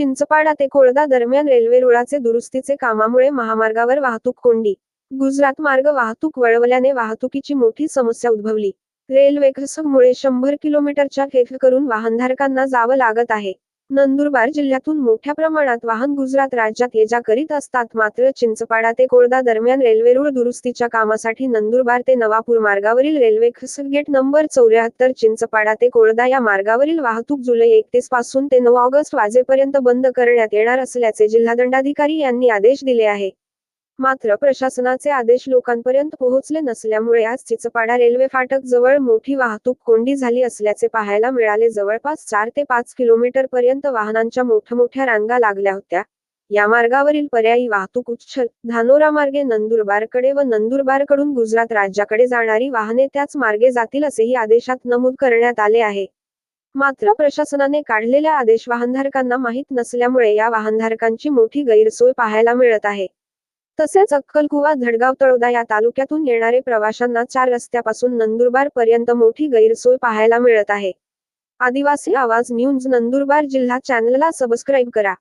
चिंचपाडा ते कोळदा दरम्यान रेल्वे रुळाचे दुरुस्तीचे कामामुळे महामार्गावर वाहतूक कोंडी. गुजरात मार्ग वाहतूक वळवल्याने वाहतुकीची मोठी समस्या उद्भवली. रेल्वे मुळे शंभर किलोमीटरच्या खेफ करून वाहनधारकांना जावं लागत आहे. नंदुरबार जिल्ह्यातून मोठ्या प्रमाणात वाहन गुजरात राज्यात ये जा करीत असतात. मात्र चिंचपाडा ते कोळदा दरम्यान रेल्वे रूळ दुरुस्तीच्या कामासाठी नंदुरबार ते नवापूर मार्गावरील रेल्वे गेट नंबर चौऱ्याहत्तर चिंचपाडा ते कोळदा या मार्गावरील वाहतूक जुलै एकतीसपासून ते नऊ ऑगस्ट वाजेपर्यंत बंद करण्यात येणार असल्याचे जिल्हादंडाधिकारी यांनी आदेश दिले आहे. मात्र प्रशासनाचे आदेश लोकांपर्यंत पोहोचले नसल्यामुळे आज चिचपाडा रेल्वे फाटक जवळ मोठी वाहतूक कोंडी झाली असल्याचे पाहायला मिळाले. जवळपास चार ते पाच किलोमीटर पर्यंत वाहनांच्या मोठमोठ्या रांगा लागल्या होत्या. या मार्गावरील पर्यायी वाहतूक उच्छल धानोरा मार्गे नंदुरबारकडे व नंदुरबारकडून गुजरात राज्याकडे जाणारी वाहने त्याच मार्गे जातील असेही आदेशात नमूद करण्यात आले आहे. मात्र प्रशासनाने काढलेल्या आदेश वाहनधारकांना माहीत नसल्यामुळे या वाहनधारकांची मोठी गैरसोय पाहायला मिळत आहे. तसेच अक्कलकुवा धडगाव तळोदा या तालुक्यातून येणारे प्रवाशांना चार रस्त्यापासून नंदुरबार पर्यंत मोठी गैरसोय पाहायला मिळत आहे. आदिवासी आवाज न्यूज नंदुरबार जिल्हा चॅनलला सबस्क्राईब करा.